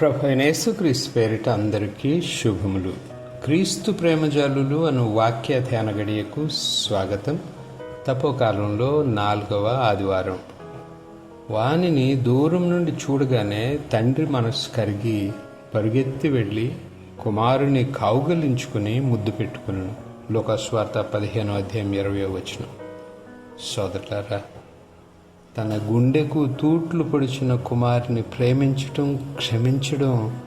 ప్రభు పేరిట అందరికీ శుభములు. క్రీస్తు ప్రేమజాలులు అను వాక్య ధ్యాన గడియకు స్వాగతం. తపోకాలంలో నాలుగవ ఆదివారం. వానిని దూరం నుండి చూడగానే తండ్రి మనసు కరిగి పరుగెత్తి వెళ్ళి కుమారుని కౌగలించుకుని ముద్దు పెట్టుకును. లోకస్వార్త పదిహేను అధ్యాయం ఇరవై వచ్చిన సోదరులారా తన గుండెకు తూట్లు పొడిచిన కుమారుని ప్రేమించటం క్షమించడం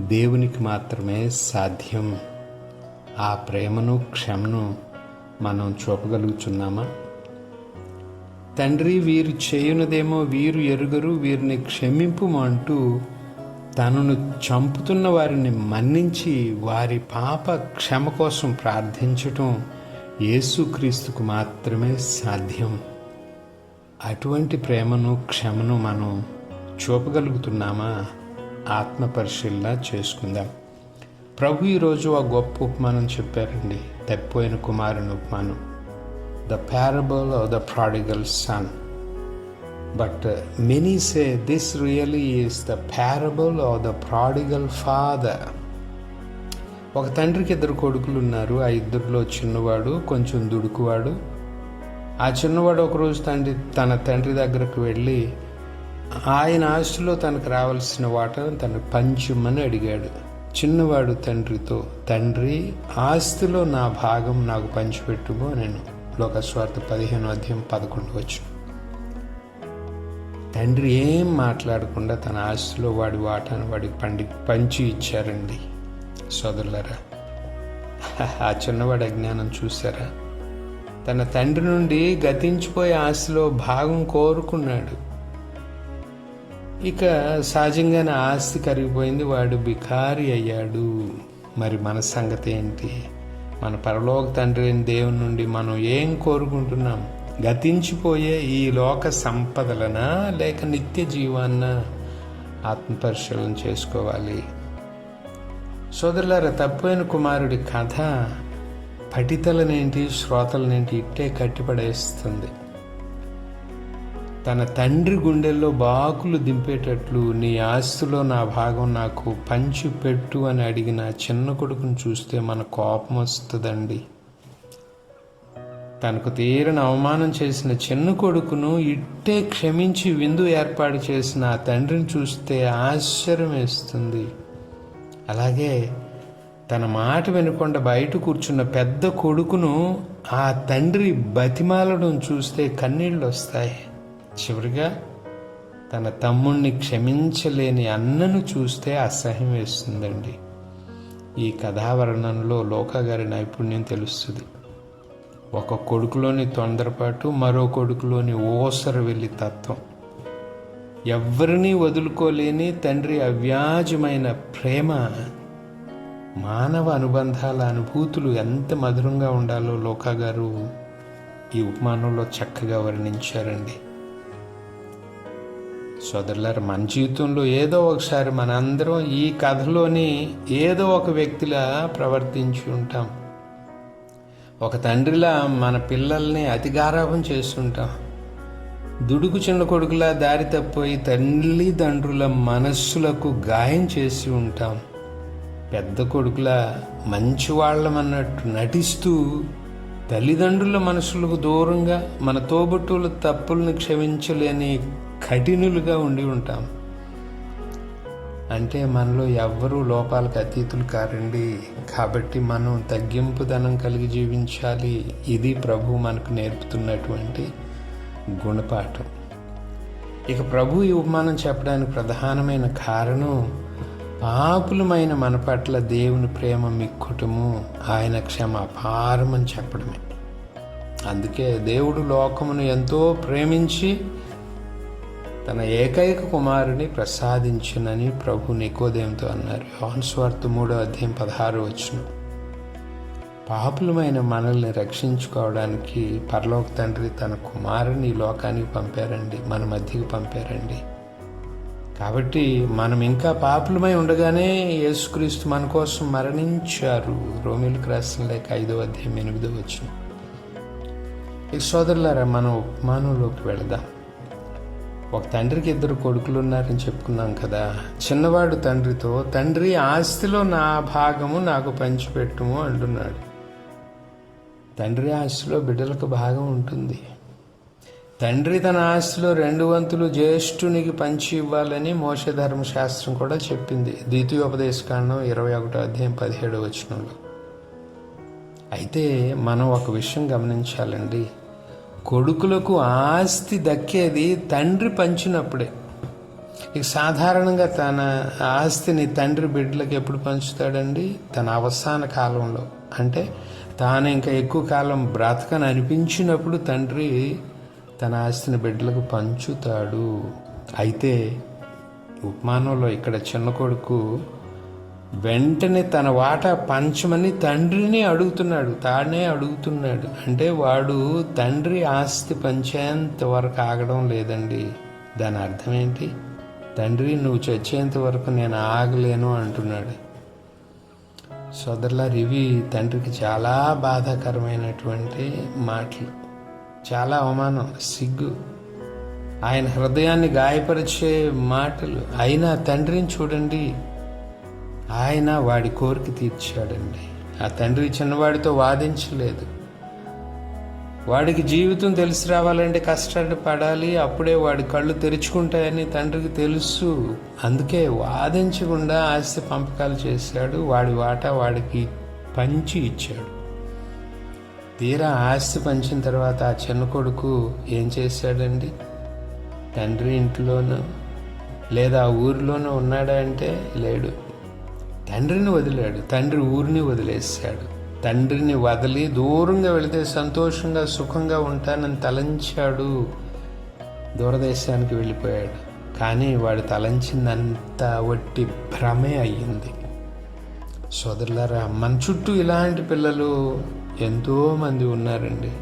దేవునికి మాత్రమే సాధ్యం. ఆ ప్రేమను క్షమను మనం చూపగలుగుతున్నామా తండ్రి వీరు చేయునదేమో వీరు ఎరుగరు వీరిని క్షమింపుమంటూ తనను చంపుతున్న వారిని మన్నించి వారి పాప క్షమ కోసం ప్రార్థించటం యేసుక్రీస్తుకు మాత్రమే సాధ్యం. అటువంటి ప్రేమను క్షమను మనం చూపగలుగుతున్నామా? ఆత్మ పరిశీలన చేసుకుందాం. ప్రభు ఈరోజు ఆ గొప్ప ఉపమానం చెప్పారండి. తప్పిపోయిన కుమారుని ఉపమానం. The parable of the prodigal son but many say this really is the parable of the prodigal father ఒక తండ్రికి ఇద్దరు కొడుకులు ఉన్నారు. ఆ ఇద్దరిలో చిన్నవాడు కొంచెం దుడుకువాడు. ఆ చిన్నవాడు ఒకరోజు తండ్రి తన తండ్రి దగ్గరకు వెళ్ళి ఆయన ఆస్తిలో తనకు రావాల్సిన వాటను తను పంచమని అడిగాడు. చిన్నవాడు తండ్రితో తండ్రి ఆస్తిలో నా భాగం నాకు పంచిపెట్టుమో నేను లోకస్వార్థ పదిహేను అధ్యాయం పదకొండు వచ్చు తండ్రి ఏం మాట్లాడకుండా తన ఆస్తిలో వాడి వాటాను వాడికి పండి పంచి ఇచ్చారండి. సోదరులరా ఆ చిన్నవాడి అజ్ఞానం చూసారా తన తండ్రి నుండి గతించిపోయే ఆశలో భాగం కోరుకున్నాడు. ఇక సహజంగానే ఆస్తి కరిగిపోయింది. వాడు బికారి అయ్యాడు. మరి మన సంగతి ఏంటి? మన పరలోక తండ్రి అయిన దేవుని నుండి మనం ఏం కోరుకుంటున్నాం? గతించిపోయే ఈ లోక సంపదలనా? లేక నిత్య జీవాన్న ఆత్మపరిశీలన చేసుకోవాలి. సోదరులారా తప్పైన కుమారుడి కథ పఠితలనేంటి శ్రోతలనేంటి ఇట్టే కట్టిపడేస్తుంది. తన తండ్రి గుండెల్లో బాకులు దింపేటట్లు నీ ఆస్తిలో నా భాగం నాకు పంచి పెట్టు అని అడిగిన చిన్న కొడుకును చూస్తే మన కోపం వస్తుందండి. తనకు తీరని అవమానం చేసిన చిన్న కొడుకును ఇట్టే క్షమించి విందు ఏర్పాటు చేసిన ఆ తండ్రిని చూస్తే ఆశ్చర్యం వేస్తుంది అలాగే తన మాట వినకుండా బయట కూర్చున్న పెద్ద కొడుకును ఆ తండ్రి బతిమాలడం చూస్తే కన్నీళ్ళు వస్తాయి. చివరిగా తన తమ్ముణ్ణి క్షమించలేని అన్నను చూస్తే అసహ్యం వేస్తుందండి. ఈ కథావర్ణంలో లోక గారి నైపుణ్యం తెలుస్తుంది. ఒక కొడుకులోని తొందరపాటు మరో కొడుకులోని ఓసర వెళ్ళి తత్వం. ఎవరినీ వదులుకోలేని తండ్రి అవ్యాజమైన ప్రేమ మానవ అనుబంధాల అనుభూతులు ఎంత మధురంగా ఉండాలో లోకా గారు ఈ ఉపమానంలో చక్కగా వర్ణించారండి. సోదరులారు మన జీవితంలో ఏదో ఒకసారి మనందరం ఈ కథలోని ఏదో ఒక వ్యక్తిలా ప్రవర్తించి ఉంటాం. ఒక తండ్రిలా మన పిల్లల్ని అతిగారాభం చేస్తుంటాం. దుడుకు చిన్న కొడుకులా దారి తప్పిపోయి తల్లిదండ్రుల మనస్సులకు గాయం చేసి ఉంటాం. పెద్ద కొడుకులా మంచివాళ్ళమన్నట్టు నటిస్తూ తల్లిదండ్రుల మనసులకు దూరంగా మన తోబుట్టుల తప్పులను క్షమించలేని కఠినులుగా ఉండి ఉంటాం. అంటే మనలో ఎవ్వరూ లోపాలకు అతీతులు కారండి. కాబట్టి మనం తగ్గింపుదనం కలిగి జీవించాలి. ఇది ప్రభు మనకు నేర్పుతున్నటువంటి గుణపాఠం. ఇక ప్రభు ఈ ఉపమానం చెప్పడానికి ప్రధానమైన కారణం పాపులమైన మన పట్ల దేవుని ప్రేమ మిక్కుటము ఆయన క్షమ అపారమని చెప్పడమే. అందుకే దేవుడు లోకమును ఎంతో ప్రేమించి తన ఏకైక కుమారుని ప్రసాదించునని ప్రభు నికోదేంతో అన్నారు. యోహన్ మూడో అధ్యాయం పదహారు వచ్చిన పాపులమైన మనల్ని రక్షించుకోవడానికి పరలోక తండ్రి తన కుమారుని ఈ లోకానికి పంపారండి మన మధ్యకి పంపారండి. కాబట్టి మనం ఇంకా పాపులమై ఉండగానే యేసుక్రీస్తు మన కోసం మరణించారు. రోమిలకు రాసిన లేక ఐదో అధ్యాయం ఎనిమిదో వచ్చిన ఈ సోదరులారా మనం ఉపమానంలోకి వెళదాం. ఒక తండ్రికి ఇద్దరు కొడుకులు ఉన్నారని చెప్పుకున్నాం కదా. చిన్నవాడు తండ్రితో తండ్రి ఆస్తిలో నా భాగము నాకు పంచిపెట్టుము అంటున్నాడు. తండ్రి ఆస్తిలో బిడ్డలకు భాగం ఉంటుంది. తండ్రి తన ఆస్తిలో రెండు వంతులు జ్యేష్ఠునికి పంచి ఇవ్వాలని మోషధర్మ శాస్త్రం కూడా చెప్పింది. ద్వితీయోపదేశకాండం ఇరవై ఒకటో అధ్యాయం పదిహేడు వచనంలో. అయితే మనం ఒక విషయం గమనించాలండి. కొడుకులకు ఆస్తి దక్కేది తండ్రి పంచినప్పుడే. ఇక సాధారణంగా తన ఆస్తిని తండ్రి బిడ్డలకు ఎప్పుడు పంచుతాడండి? తన అవసాన కాలంలో. అంటే తాను ఇంకా ఎక్కువ కాలం బ్రతకని అనిపించినప్పుడు తండ్రి తన ఆస్తిని బిడ్డలకు పంచుతాడు. అయితే ఉపమానంలో ఇక్కడ చిన్న కొడుకు వెంటనే తన వాటా పంచమని తండ్రిని అడుగుతున్నాడు తానే అడుగుతున్నాడు. అంటే వాడు తండ్రి ఆస్తి పంచేంత వరకు ఆగడం లేదండి. దాని అర్థం ఏంటి? తండ్రి నువ్వు చచ్చేంత వరకు నేను ఆగలేను అంటున్నాడు. సోదరుల ఇవి తండ్రికి చాలా బాధాకరమైనటువంటి మాటలు. చాలా అవమానం సిగ్గు. ఆయన హృదయాన్ని గాయపరిచే మాటలు అయినా తండ్రిని చూడండి. ఆయన వాడి కోరిక తీర్చాడండి. ఆ తండ్రి చిన్నవాడితో వాదించలేదు. వాడికి జీవితం తెలిసి రావాలంటే కష్టాలు పడాలి. అప్పుడే వాడి కళ్ళు తెరుచుకుంటాయని తండ్రికి తెలుసు. అందుకే వాదించకుండా ఆస్తి పంపకాలు చేశాడు. వాడి వాటా వాడికి పంచి ఇచ్చాడు. తీరా ఆస్తి పంచిన తర్వాత ఆ చిన్న కొడుకు ఏం చేశాడండి? తండ్రి ఇంట్లోనూ లేదా ఊరిలోనూ ఉన్నాడా అంటే లేడు. తండ్రిని వదిలాడు. తండ్రి ఊరిని వదిలేశాడు. తండ్రిని వదిలి దూరంగా వెళితే సంతోషంగా సుఖంగా ఉంటానని తలంచాడు. దూరదేశానికి వెళ్ళిపోయాడు. కానీ వాడు తలంచిందంత వట్టి భ్రమే అయ్యింది. సోదరులారా మన చుట్టూ ఇలాంటి పిల్లలు ఎంతోమంది ఉన్నారండి.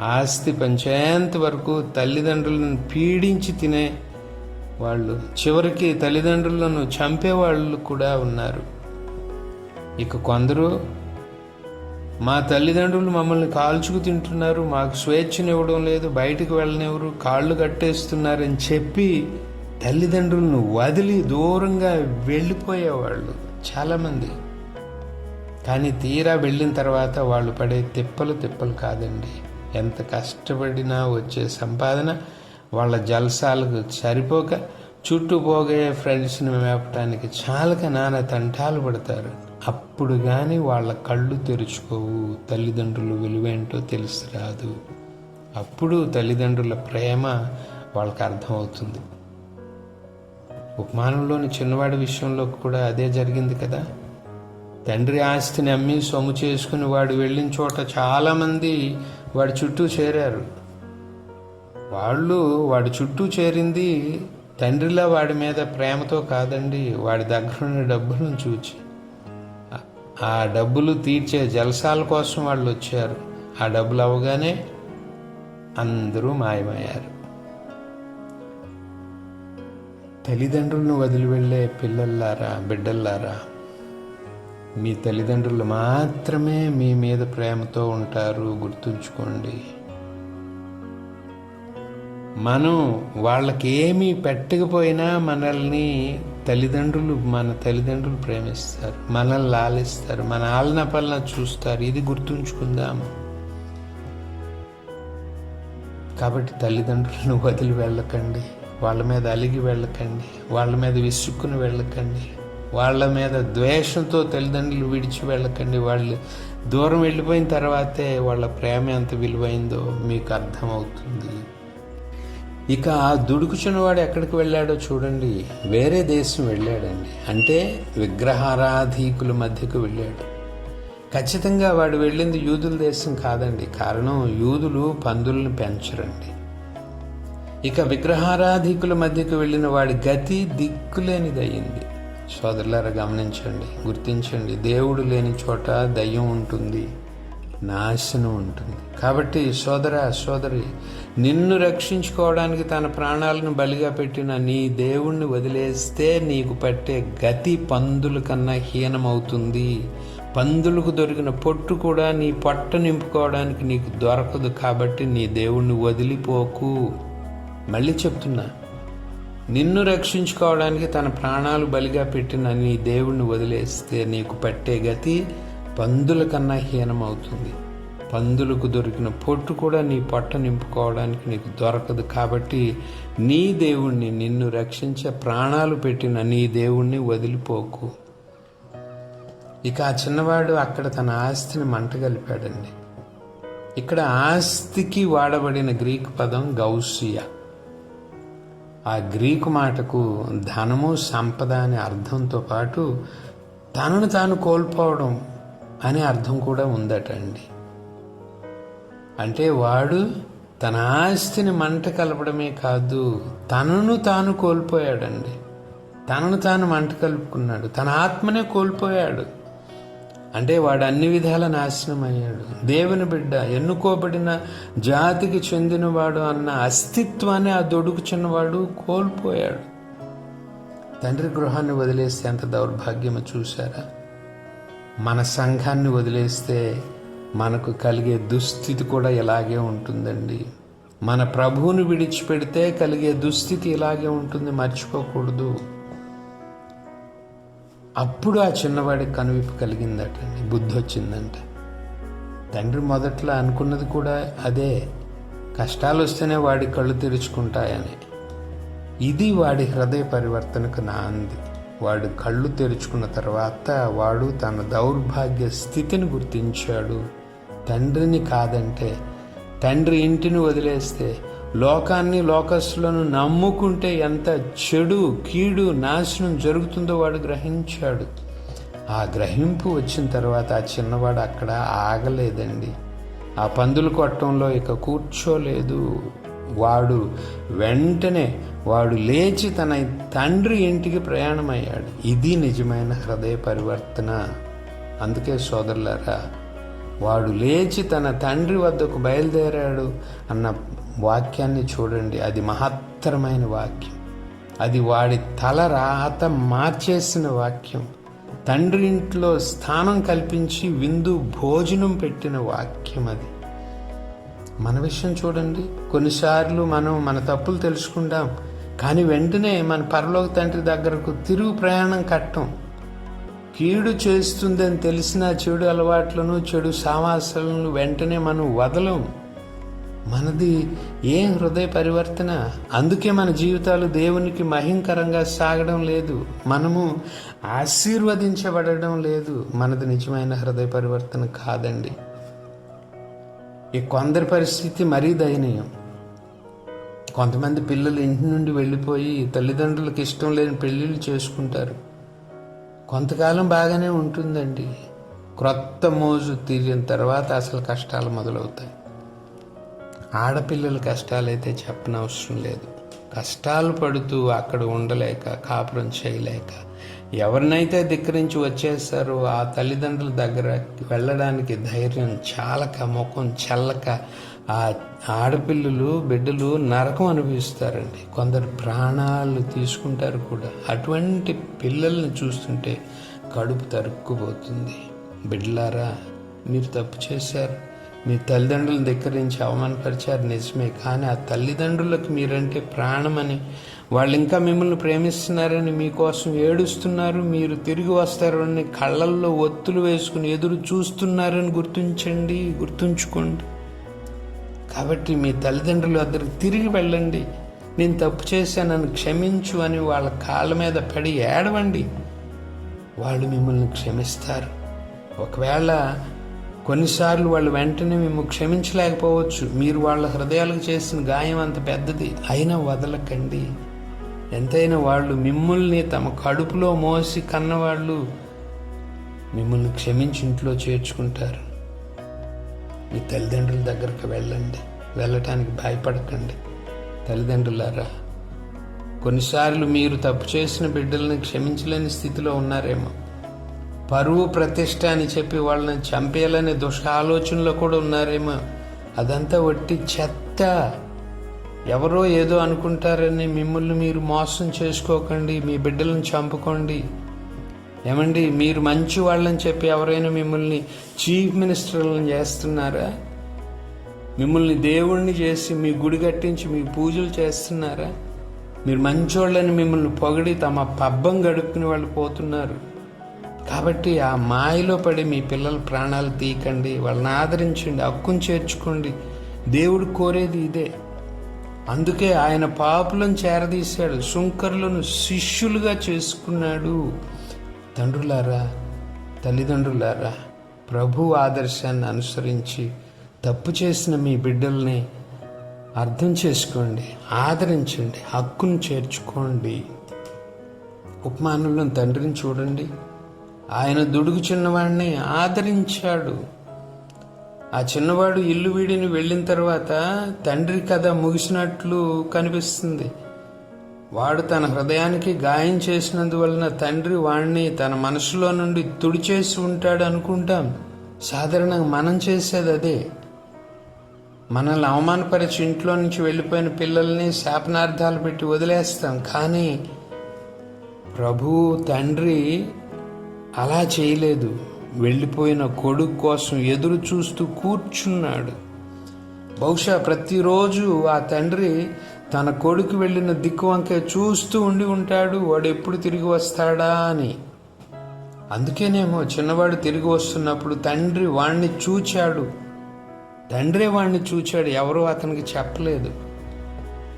ఆస్తి పంచేంత వరకు తల్లిదండ్రులను పీడించి తినే వాళ్ళు చివరికి తల్లిదండ్రులను చంపేవాళ్ళు కూడా ఉన్నారు. ఇక కొందరు మా తల్లిదండ్రులు మమ్మల్ని కాల్చుకు తింటున్నారు మాకు స్వేచ్ఛనివ్వడం లేదు బయటకు వెళ్ళనివ్వరు కాళ్ళు కట్టేస్తున్నారని చెప్పి తల్లిదండ్రులను వదిలి దూరంగా వెళ్ళిపోయేవాళ్ళు చాలామంది. కానీ తీరా వెళ్ళిన తర్వాత వాళ్ళు పడే తిప్పలు తిప్పలు కాదండి. ఎంత కష్టపడినా వచ్చే సంపాదన వాళ్ళ జలసాలకు సరిపోక చుట్టూ పోగే ఫ్రెండ్స్ని మేపటానికి చాలక నాన్న తంటాలు పడతారు. అప్పుడు కానీ వాళ్ళ కళ్ళు తెరుచుకోవు తల్లిదండ్రులు విలువేంటో తెలిసి రాదు. అప్పుడు తల్లిదండ్రుల ప్రేమ వాళ్ళకి అర్థమవుతుంది. ఉపమానంలోని చిన్నవాడి విషయంలో కూడా అదే జరిగింది కదా? తండ్రి ఆస్తిని అమ్మి సొమ్ము చేసుకుని వాడు వెళ్ళిన చోట చాలామంది వాడి చుట్టూ చేరారు. వాళ్ళు వాడి చుట్టూ చేరింది తండ్రిలా వాడి మీద ప్రేమతో కాదండి వాడి దగ్గరున్న డబ్బులను చూచి. ఆ డబ్బులు తీర్చే జలసాల కోసం వాళ్ళు వచ్చారు. ఆ డబ్బులు అవగానే అందరూ మాయమయ్యారు. తల్లిదండ్రులను వదిలి వెళ్ళే పిల్లల్లారా బిడ్డల్లారా మీ తల్లిదండ్రులు మాత్రమే మీ మీద ప్రేమతో ఉంటారు గుర్తుంచుకోండి. మనం వాళ్ళకి ఏమీ పెట్టకపోయినా మనల్ని తల్లిదండ్రులు మన తల్లిదండ్రులు ప్రేమిస్తారు మనల్ని లాలిస్తారు మన ఆలన పలన చూస్తారు ఇది గుర్తుంచుకుందాం. కాబట్టి తల్లిదండ్రులను వదిలి వెళ్ళకండి వాళ్ళ మీద అలిగి వెళ్ళకండి వాళ్ళ మీద విసుక్కుని వెళ్ళకండి. వాళ్ళ మీద ద్వేషంతో తల్లిదండ్రులు విడిచి వెళ్ళకండి. వాళ్ళు దూరం వెళ్ళిపోయిన తర్వాతే వాళ్ళ ప్రేమ ఎంత విలువైందో మీకు అర్థమవుతుంది. ఇక ఆ దుడుకుచున్నవాడు ఎక్కడికి వెళ్ళాడో చూడండి. వేరే దేశం వెళ్ళాడండి. అంటే విగ్రహారాధీకుల మధ్యకు వెళ్ళాడు. ఖచ్చితంగా వాడు వెళ్ళింది యూదుల దేశం కాదండి. కారణం యూదులు పందులను పెంచరండి. ఇక విగ్రహారాధికుల మధ్యకు వెళ్ళిన వాడి గతి దిక్కులేనిదయ్యింది. సోదరులారా గమనించండి గుర్తించండి. దేవుడు లేని చోట దయ్యం ఉంటుంది నాశనం ఉంటుంది. కాబట్టి సోదర సోదరి నిన్ను రక్షించుకోవడానికి తన ప్రాణాలను బలిగా పెట్టిన నీ దేవుణ్ణి వదిలేస్తే నీకు పట్టే గతి పందుల కన్నా హీనమవుతుంది. పందులకు దొరికిన పొట్టు కూడా నీ పొట్ట నింపుకోవడానికి నీకు దొరకదు కాబట్టి నీ దేవుణ్ణి వదిలిపోకు. మళ్ళీ చెప్తున్నా నిన్ను రక్షించుకోవడానికి తన ప్రాణాలు బలిగా పెట్టిన నీ దేవుణ్ణి వదిలేస్తే నీకు పట్టే గతి పందుల కన్నా హీనమవుతుంది. పందులకు దొరికిన పొట్టు కూడా నీ పొట్ట నింపుకోవడానికి నీకు దొరకదు కాబట్టి నీ దేవుణ్ణి నిన్ను రక్షించే ప్రాణాలు పెట్టిన నీ దేవుణ్ణి వదిలిపోకు. ఇక ఆ చిన్నవాడు అక్కడ తన ఆస్తిని మంటగలిపాడండి. ఇక్కడ ఆస్తికి వాడబడిన గ్రీక్ పదం గౌసియా. ఆ గ్రీకు మాటకు ధనము సంపద అనే అర్థంతో పాటు తనను తాను కోల్పోవడం అనే అర్థం కూడా ఉందటండి. అంటే వాడు తన ఆస్తిని మంట కలపడమే కాదు తనను తాను కోల్పోయాడండి. తనను తాను మంట కలుపుకున్నాడు. తన ఆత్మనే కోల్పోయాడు. అంటే వాడు అన్ని విధాల నాశనం అయ్యాడు దేవుని బిడ్డ ఎన్నుకోబడిన జాతికి చెందినవాడు అన్న అస్తిత్వాన్ని ఆ దొడుకు చిన్నవాడు కోల్పోయాడు. తండ్రి గృహాన్ని వదిలేస్తే ఎంత దౌర్భాగ్యమో చూశారా? మన సంఘాన్ని వదిలేస్తే మనకు కలిగే దుస్థితి కూడా ఇలాగే ఉంటుందండి. మన ప్రభువుని విడిచిపెడితే కలిగే దుస్థితి ఇలాగే ఉంటుంది మర్చిపోకూడదు. అప్పుడు ఆ చిన్నవాడికి కనువిప్పు కలిగిందట బుద్ధి వచ్చిందంట తండ్రి మొదట్లో అనుకున్నది కూడా అదే కష్టాలు వస్తేనే వాడి కళ్ళు తెరుచుకుంటాయని. ఇది వాడి హృదయ పరివర్తనకు నాంది. వాడు కళ్ళు తెరుచుకున్న తర్వాత వాడు తన దౌర్భాగ్య స్థితిని గుర్తించాడు. తండ్రిని కాదంటే తండ్రి ఇంటిని వదిలేస్తే లోకాన్ని లోకస్లను నమ్ముకుంటే ఎంత చెడు కీడు నాశనం జరుగుతుందో వాడు గ్రహించాడు. ఆ గ్రహింపు వచ్చిన తర్వాత ఆ చిన్నవాడు అక్కడ ఆగలేదండి. ఆ పందులు కొట్టంలో ఇక కూర్చోలేదు. వాడు వెంటనే వాడు లేచి తన తండ్రి ఇంటికి ప్రయాణమయ్యాడు. ఇది నిజమైన హృదయ పరివర్తన. అందుకే సోదరులారా వాడు లేచి తన తండ్రి వద్దకు బయలుదేరాడు అన్న వాక్యాన్ని చూడండి. అది మహత్తరమైన వాక్యం. అది వాడి తల రాత మార్చేసిన వాక్యం. తండ్రి ఇంట్లో స్థానం కల్పించి విందు భోజనం పెట్టిన వాక్యం అది. మన విషయం చూడండి. కొన్నిసార్లు మనం మన తప్పులు తెలుసుకుంటాం. కానీ వెంటనే మన పరలోక తండ్రి దగ్గరకు తిరుగు ప్రయాణం కట్టం. కీడు చేస్తుందని తెలిసిన చెడు అలవాట్లను చెడు సావాసాలను వెంటనే మనం వదలం. మనది ఏం హృదయ పరివర్తన? అందుకే మన జీవితాలు దేవునికి మహింకరంగా సాగడం లేదు. మనము ఆశీర్వదించబడడం లేదు. మనది నిజమైన హృదయ పరివర్తన కాదండి. ఈ కొందరి పరిస్థితి మరీ దయనీయం. కొంతమంది పిల్లలు ఇంటి నుండి వెళ్ళిపోయి తల్లిదండ్రులకు ఇష్టం లేని పెళ్ళిళ్ళు చేసుకుంటారు. కొంతకాలం బాగానే ఉంటుందండి. క్రొత్త మోజు తీరిన తర్వాత అసలు కష్టాలు మొదలవుతాయి. ఆడపిల్లల కష్టాలైతే చెప్పనవసరం లేదు. కష్టాలు పడుతూ అక్కడ ఉండలేక కాపురం చేయలేక ఎవరినైతే ధిక్కరించి వచ్చేస్తారో ఆ తల్లిదండ్రుల దగ్గర వెళ్ళడానికి ధైర్యం చాలక ముఖం చల్లక ఆ ఆడపిల్లలు బిడ్డలు నరకం అనుభవిస్తారండి. కొందరు ప్రాణాలు తీసుకుంటారు కూడా. అటువంటి పిల్లల్ని చూస్తుంటే కడుపు తరుక్కుపోతుంది. బిడ్డలారా మీరు తప్పు చేశారు. మీ తల్లిదండ్రుల దగ్గర నుంచి అవమానపరిచారు నిజమే కానీ ఆ తల్లిదండ్రులకు మీరంటే ప్రాణమని వాళ్ళు ఇంకా మిమ్మల్ని ప్రేమిస్తున్నారని మీకోసం ఏడుస్తున్నారు మీరు తిరిగి వస్తారని కళ్ళల్లో ఒత్తులు వేసుకుని ఎదురు చూస్తున్నారని గుర్తించండి గుర్తుంచుకోండి. కాబట్టి మీ తల్లిదండ్రులు అద్దరికి తిరిగి వెళ్ళండి. నేను తప్పు చేశానని క్షమించు అని వాళ్ళ కాళ్ళ మీద పడి ఏడవండి. వాళ్ళు మిమ్మల్ని క్షమిస్తారు. ఒకవేళ కొన్నిసార్లు వాళ్ళు వెంటనే మేము క్షమించలేకపోవచ్చు. మీరు వాళ్ళ హృదయాలకు చేసిన గాయం అంత పెద్దది. అయినా వదలకండి. ఎంతైనా వాళ్ళు మిమ్మల్ని తమ కడుపులో మోసి కన్నవాళ్ళు మిమ్మల్ని క్షమించి ఇంట్లో చేర్చుకుంటారు. మీ తల్లిదండ్రుల దగ్గరకు వెళ్ళండి. వెళ్ళటానికి భయపడకండి. తల్లిదండ్రులారా కొన్నిసార్లు మీరు తప్పు చేసిన బిడ్డల్ని క్షమించలేని స్థితిలో ఉన్నారేమో. పరువు ప్రతిష్ట అని చెప్పి వాళ్ళని చంపేయాలనే దుష్ట ఆలోచనలో కూడా ఉన్నారేమో. అదంతా వట్టి చెత్త. ఎవరో ఏదో అనుకుంటారని మిమ్మల్ని మీరు మోసం చేసుకోకండి మీ బిడ్డలను చంపుకోండి. ఏమండి మీరు మంచి వాళ్ళని చెప్పి ఎవరైనా మిమ్మల్ని చీఫ్ మినిస్టర్లను చేస్తున్నారా? మిమ్మల్ని దేవుణ్ణి చేసి మీ గుడి కట్టించి మీ పూజలు చేస్తున్నారా? మీరు మంచోళ్ళని మిమ్మల్ని పొగిడి తమ పబ్బం గడుపుకుని వాళ్ళు పోతున్నారు. కాబట్టి ఆ మాయలో పడి మీ పిల్లల ప్రాణాలు తీయకండి వాళ్ళని ఆదరించండి హక్కును చేర్చుకోండి. దేవుడు కోరేది ఇదే. అందుకే ఆయన పాపులను చేరదీశాడు శుంకరులను శిష్యులుగా చేసుకున్నాడు. తండ్రులారా తల్లిదండ్రులారా ప్రభు ఆదర్శాన్ని అనుసరించి తప్పు చేసిన మీ బిడ్డల్ని అర్థం చేసుకోండి ఆదరించండి హక్కును చేర్చుకోండి. ఉపమానంలో తండ్రిని చూడండి. ఆయన దుడుగు చిన్నవాడిని ఆదరించాడు. ఆ చిన్నవాడు ఇల్లు వీడిని వెళ్ళిన తర్వాత తండ్రి కథ ముగిసినట్లు కనిపిస్తుంది. వాడు తన హృదయానికి గాయం చేసినందువలన తండ్రి వాణ్ణి తన మనసులో నుండి తుడిచేసి ఉంటాడు అనుకుంటాం. సాధారణంగా మనం చేసేది అదే. మనల్ని అవమానపరిచి ఇంట్లో నుంచి వెళ్ళిపోయిన పిల్లల్ని శాపనార్థాలు పెట్టి వదిలేస్తాం. కానీ ప్రభు తండ్రి అలా చేయలేదు. వెళ్ళిపోయిన కొడుకు కోసం ఎదురు చూస్తూ కూర్చున్నాడు. బహుశా ప్రతిరోజు ఆ తండ్రి తన కొడుకు వెళ్ళిన దిక్కు వంకే చూస్తూ ఉండి ఉంటాడు. వాడు ఎప్పుడు తిరిగి వస్తాడా అని. అందుకేనేమో చిన్నవాడు తిరిగి వస్తున్నప్పుడు తండ్రి వాణ్ణి చూచాడు. తండ్రే వాణ్ణి చూచాడు. ఎవరూ అతనికి చెప్పలేదు.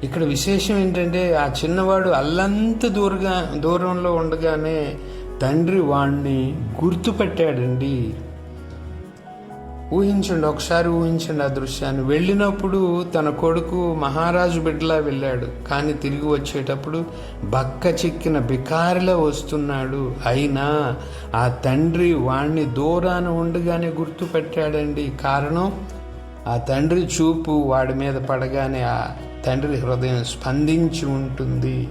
ఇక్కడ విశేషం ఏంటంటే ఆ చిన్నవాడు అల్లంత దూరంగా దూరంలో ఉండగానే తండ్రి వాణ్ణి గుర్తుపెట్టాడండి. ఊహించండి ఒకసారి ఊహించండి ఆ దృశ్యాన్ని. వెళ్ళినప్పుడు తన కొడుకు మహారాజు బిడ్డలా వెళ్ళాడు. కానీ తిరిగి వచ్చేటప్పుడు బక్క చిక్కిన బికారిలా వస్తున్నాడు. అయినా ఆ తండ్రి వాణ్ణి దూరాన ఉండగానే గుర్తుపెట్టాడండి. కారణం ఆ తండ్రి చూపు వాడి మీద పడగానే ఆ తండ్రి హృదయం స్పందించి ఉంటుంది.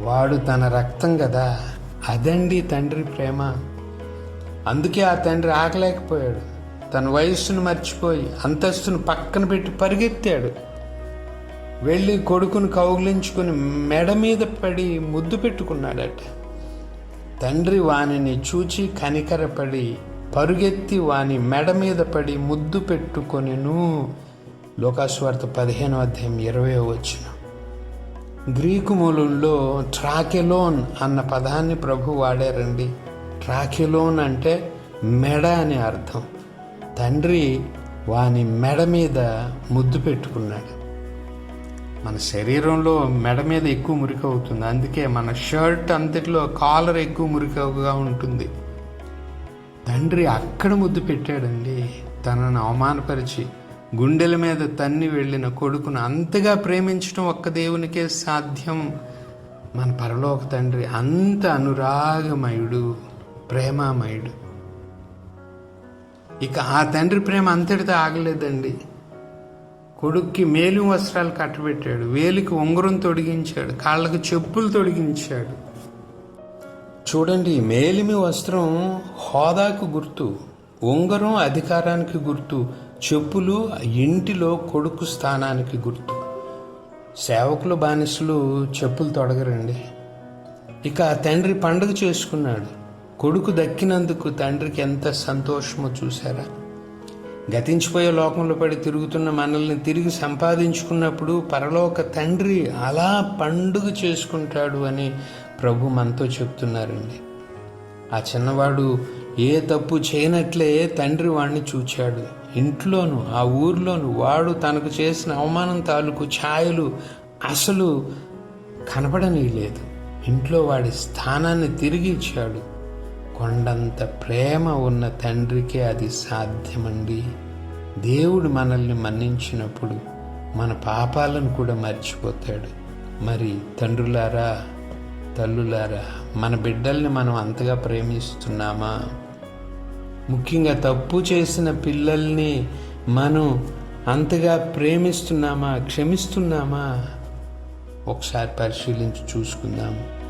వాడు తన రక్తం కదా. అదండి తండ్రి ప్రేమ. అందుకే ఆ తండ్రి ఆగలేకపోయాడు తన వయస్సును మర్చిపోయి అంతస్తును పక్కన పెట్టి పరిగెత్తాడు. వెళ్ళి కొడుకును కౌగిలించుకుని మెడ మీద పడి ముద్దు పెట్టుకున్నాడట. తండ్రి వానిని చూచి కనికరపడి పరుగెత్తి వాని మెడ మీద పడి ముద్దు పెట్టుకొనిను. లోకాస్వార్త పదిహేను అధ్యాయం ఇరవై వచ్చిన గ్రీకు మూలంలో ట్రాకెలోన్ అన్న పదాన్ని ప్రభు వాడారండి. ట్రాకెలోన్ అంటే మెడ అని అర్థం. తండ్రి వాని మెడ మీద ముద్దు పెట్టుకున్నాడు. మన శరీరంలో మెడ మీద ఎక్కువ మురికి అవుతుంది. అందుకే మన షర్ట్ అంతటిలో కాలర్ ఎక్కువ మురికగా ఉంటుంది. తండ్రి అక్కడ ముద్దు పెట్టాడండి. తనను అవమానపరిచి గుండెల మీద తన్ని వెళ్ళిన కొడుకును అంతగా ప్రేమించడం ఒక్క దేవునికే సాధ్యం. మన పరలోక తండ్రి అంత అనురాగమయుడు ప్రేమామయుడు. ఇక ఆ తండ్రి ప్రేమ అంతటితో ఆగలేదండి. కొడుక్కి మేలు వస్త్రాలు కట్టబెట్టాడు వేలికి ఉంగరం తొడిగించాడు కాళ్ళకు చెప్పులు తొడిగించాడు. చూడండి మేలిమి వస్త్రం హోదాకు గుర్తు ఉంగరం అధికారానికి గుర్తు చెప్పులు ఇంటిలో కొడుకు స్థానానికి గుర్తు. సేవకులు బానిసలు చెప్పులు తొడగరండి. ఇక తండ్రి పండుగ చేసుకున్నాడు. కొడుకు దక్కినందుకు తండ్రికి ఎంత సంతోషమో చూసారా గతించిపోయే లోకంలో పడి తిరుగుతున్న మనల్ని తిరిగి సంపాదించుకున్నప్పుడు పరలోక తండ్రి అలా పండుగ చేసుకుంటాడు అని ప్రభు మనతో చెప్తున్నారండి. ఆ చిన్నవాడు ఏ తప్పు చేయనట్లే తండ్రి వాణ్ణి చూచాడు. ఇంట్లోను ఆ ఊర్లోను వాడు తనకు చేసిన అవమానం తాలూకు ఛాయలు అసలు కనపడనీ లేదు ఇంట్లో వాడి స్థానాన్ని తిరిగి ఇచ్చాడు కొండంత ప్రేమ ఉన్న తండ్రికే అది సాధ్యమండి. దేవుడు మనల్ని మన్నించినప్పుడు మన పాపాలను కూడా మర్చిపోతాడు. మరి తండ్రులారా తల్లులారా మన బిడ్డల్ని మనం అంతగా ప్రేమిస్తున్నామా? ముఖ్యంగా తప్పు చేసిన పిల్లల్ని మనం అంతగా ప్రేమిస్తున్నామా క్షమిస్తున్నామా? ఒకసారి పరిశీలించి చూసుకుందాము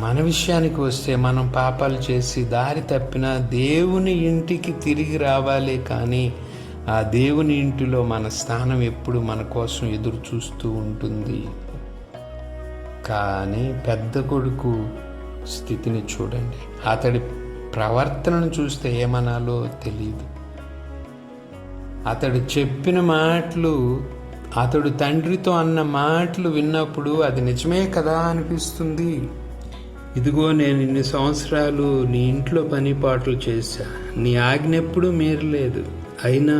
మన విషయానికి వస్తే మనం పాపాలు చేసి దారి తప్పిన దేవుని ఇంటికి తిరిగి రావాలి కానీ ఆ దేవుని ఇంటిలో మన స్థానం ఎప్పుడు మన కోసం ఎదురు చూస్తూ ఉంటుంది. కానీ పెద్ద కొడుకు స్థితిని చూడండి. అతడి ప్రవర్తనను చూస్తే ఏమనాలో తెలియదు అతడు చెప్పిన మాటలు అతడు తండ్రితో అన్న మాటలు విన్నప్పుడు అది నిజమే కదా అనిపిస్తుంది. ఇదిగో నేను ఇన్ని సంవత్సరాలు నీ ఇంట్లో పని పాటలు చేశా. నీ ఆజ్ఞెప్పుడు మీరలేదు. అయినా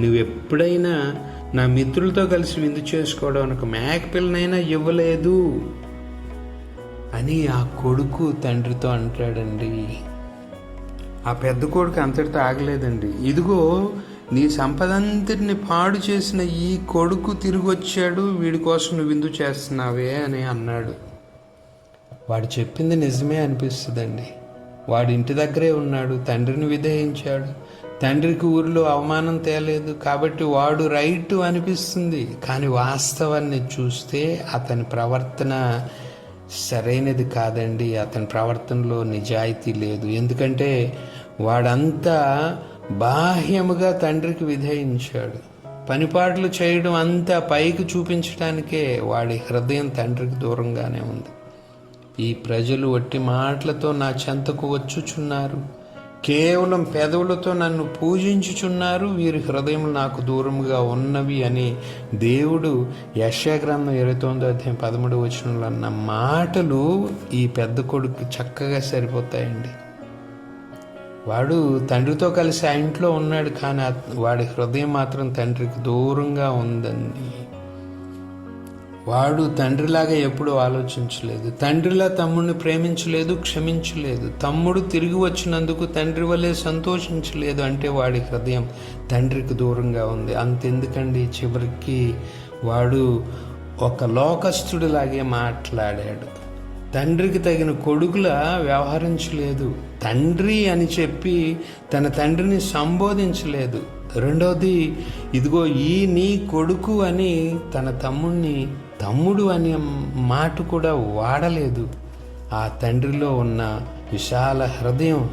నువ్వు ఎప్పుడైనా నా మిత్రులతో కలిసి విందు చేసుకోవడానికి మేకపిల్లనైనా ఇవ్వలేదు. అని ఆ కొడుకు తండ్రితో అంటాడండి. ఆ పెద్ద కొడుకు అంతటితో ఆగలేదండి. ఇదిగో నీ సంపదంతటిని పాడు చేసిన ఈ కొడుకు తిరిగి వచ్చాడు వీడి కోసం నువ్వు విందు చేస్తున్నావే అని అన్నాడు. వాడు చెప్పింది నిజమే అనిపిస్తుందండి. వాడి ఇంటి దగ్గరే ఉన్నాడు తండ్రిని విధేయించాడు. తండ్రికి ఊరిలో అవమానం తేలేదు కాబట్టి వాడు రైట్ అనిపిస్తుంది. కానీ వాస్తవాన్ని చూస్తే అతని ప్రవర్తన సరైనది కాదండి అతని ప్రవర్తనలో నిజాయితీ లేదు. ఎందుకంటే వాడంతా బాహ్యముగా తండ్రికి విధేయించాడు. పనిపాట్లు చేయడం అంతా పైకి చూపించడానికే వాడి హృదయం తండ్రికి దూరంగానే ఉంది. ఈ ప్రజలు వట్టి మాటలతో నా చెంతకు వచ్చుచున్నారు. కేవలం పెదవులతో నన్ను పూజించుచున్నారు వీరి హృదయం నాకు దూరముగా ఉన్నవి అని దేవుడు యశాగ్రంథం ఇరవై తొమ్మిదో అధ్యాయం పదమూడు వచనంలో అన్న మాటలు ఈ పెద్ద కొడుకు చక్కగా సరిపోతాయండి. వాడు తండ్రితో కలిసి ఆ ఇంట్లో ఉన్నాడు కానీ వాడి హృదయం మాత్రం తండ్రికి దూరంగా ఉందండి. వాడు తండ్రిలాగా ఎప్పుడూ ఆలోచించలేదు. తండ్రిలా తమ్ముడిని ప్రేమించలేదు క్షమించలేదు. తమ్ముడు తిరిగి వచ్చినందుకు తండ్రి వల్లే సంతోషించలేదు అంటే వాడి హృదయం తండ్రికి దూరంగా ఉంది. అంతెందుకండి? చివరికి వాడు ఒక లోకస్తుడిలాగే మాట్లాడాడు. తండ్రికి తగిన కొడుకులా వ్యవహరించలేదు. తండ్రి అని చెప్పి తన తండ్రిని సంబోధించలేదు. రెండవది ఇదిగో ఈ నీ కొడుకు అని తన తమ్ముణ్ణి తమ్ముడు అనే మాట కూడా వాడలేదు. ఆ తండ్రిలో ఉన్న విశాల హృదయం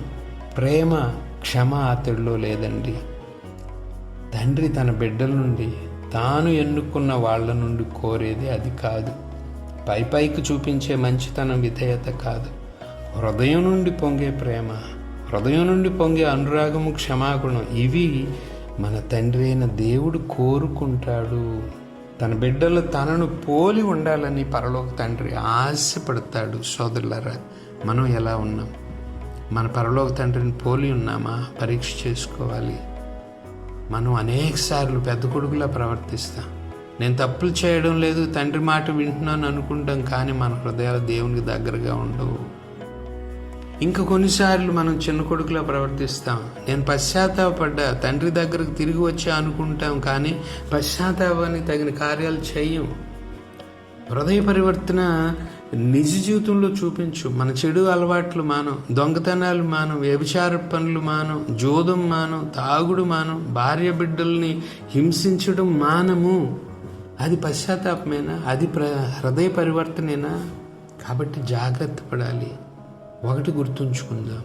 ప్రేమ క్షమ అతడిలో లేదండి. తండ్రి తన బిడ్డల నుండి తాను ఎన్నుకున్న వాళ్ళ నుండి కోరేది అది కాదు. పై పైకి చూపించే మంచితనం విధేయత కాదు. హృదయం నుండి పొంగే ప్రేమ హృదయం నుండి పొంగే అనురాగము క్షమాగుణం ఇవి మన తండ్రి అయిన దేవుడు కోరుకుంటాడు. తన బిడ్డలు తనను పోలి ఉండాలని పరలోక తండ్రి ఆశపడతాడు సోదరులరా మనం ఎలా ఉన్నాం? మన పరలోక తండ్రిని పోలి ఉన్నామా? పరీక్ష చేసుకోవాలి. మనం అనేకసార్లు పెద్ద కొడుకులా ప్రవర్తిస్తాం. నేను తప్పులు చేయడం లేదు తండ్రి మాట వింటున్నాను అనుకుంటాం కానీ మన హృదయాలు దేవునికి దగ్గరగా ఉండవు. ఇంక కొన్నిసార్లు మనం చిన్న కొడుకులా ప్రవర్తిస్తాం. నేను పశ్చాత్తాపడ్డా తండ్రి దగ్గరకు తిరిగి వచ్చా అనుకుంటాం కానీ పశ్చాత్తాపానికి తగిన కార్యాలు చేయం హృదయ పరివర్తన నిజ జీవితంలో చూపించు. మన చెడు అలవాట్లు మానం దొంగతనాలు మానం వ్యభిచార పనులు మానం జోదం మానం తాగుడు మానం భార్య బిడ్డల్ని హింసించడం మానము. అది పశ్చాత్తాపమేనా? అది ప్ర హృదయ పరివర్తనేనా? కాబట్టి జాగ్రత్త పడాలి. ఒకటి గుర్తుంచుకుందాం.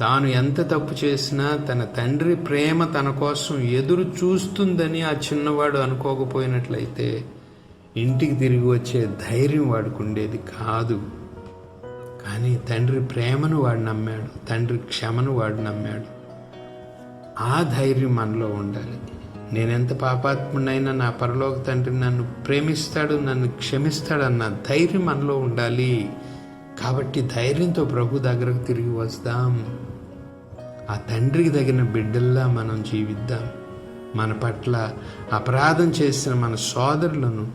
తాను ఎంత తప్పు చేసినా తన తండ్రి ప్రేమ తన కోసం ఎదురు చూస్తుందని ఆ చిన్నవాడు అనుకోకపోయినట్లయితే ఇంటికి తిరిగి వచ్చే ధైర్యం వాడుకుండేది కాదు. కానీ తండ్రి ప్రేమను వాడు నమ్మాడు. తండ్రి క్షమను వాడు నమ్మాడు. ఆ ధైర్యం మనలో ఉండాలి. నేనెంత పాపాత్ముడైనా నా పరలోక తండ్రి నన్ను ప్రేమిస్తాడు నన్ను క్షమిస్తాడన్న ధైర్యం మనలో ఉండాలి. కాబట్టి ధైర్యంతో ప్రభు దగ్గరకు తిరిగి వస్తాం. ఆ తండ్రికి తగిన బిడ్డల్లా మనం జీవిద్దాం. మన పట్ల అపరాధం చేసిన మన సోదరులను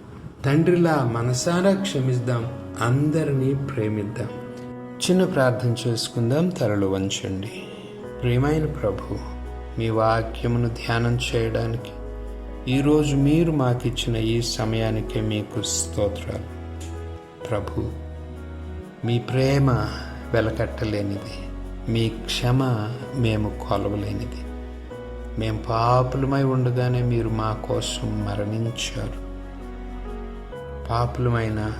తండ్రిలా మనసారా క్షమిద్దాం. అందరినీ ప్రేమిద్దాం. చిన్న ప్రార్థన చేసుకుందాం. తరలు వంచండి. ప్రేమైన ప్రభు మీ వాక్యమును ధ్యానం చేయడానికి ఈరోజు మీరు మాకిచ్చిన ఈ సమయానికి మీకు స్తోత్రాలు. ప్రభు మీ ప్రేమ వెలకట్టలేనిది మీ క్షమ మేము కొలవలేనిది. మేము పాపులమై ఉండగానే మీరు మా కోసం మరణించారు. పాపులమైన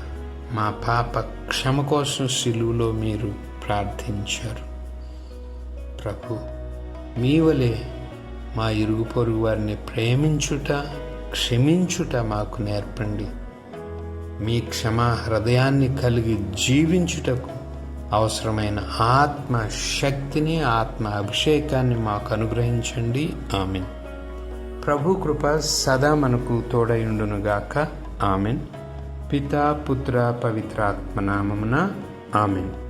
మా పాప క్షమ కోసం సిలువులో మీరు ప్రార్థించారు. ప్రభు మీ వలె మా ఇరుగు పొరుగు వారిని ప్రేమించుట క్షమించుట మాకు నేర్పండి. మీ క్షమా హృదయాన్ని కలిగి జీవించుటకు అవసరమైన ఆత్మ శక్తిని ఆత్మ అభిషేకాన్ని మాకు అనుగ్రహించండి. ఆమెన్. ప్రభు కృప సదా మనకు తోడయుండునుగాక ఆమెన్. పితా పుత్ర పవిత్రాత్మ నామమున ఆమెన్.